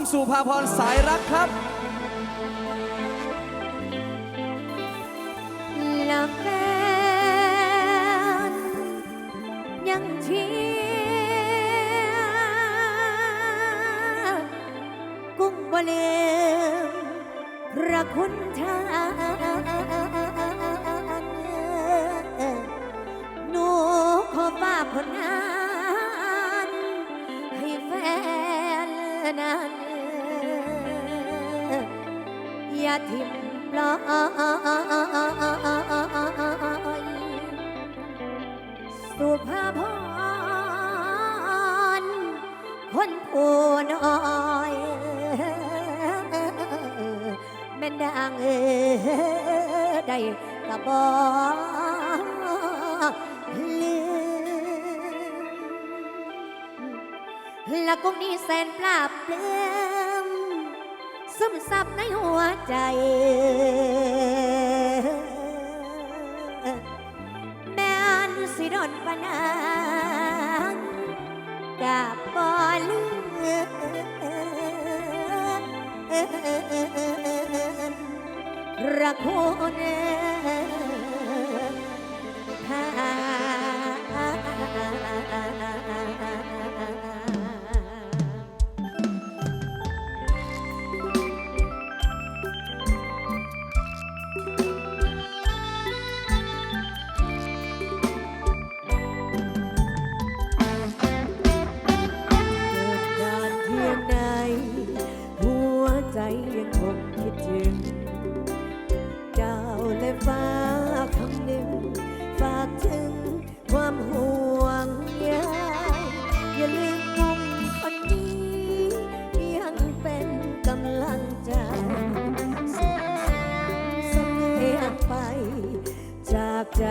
งสุภาพรสายรักครับล้แฟนยังเชียกุ้งบะเลพระคุณทาหนูขอฝากผลงา อย่ทิมลอยสุภาพรคนผู้น้อยแม่นางเอได้กระบอกลืมและกุ้งนี้แสนปราบเปลื้ม ซึมซับในหัวใจ แม่นสิดนปนางกาบบอลืมรักคนทาากถึงความห่วงใยอย่าลืมมุคนนี้ยังเป็นกำลังใจเสียไปจากใจ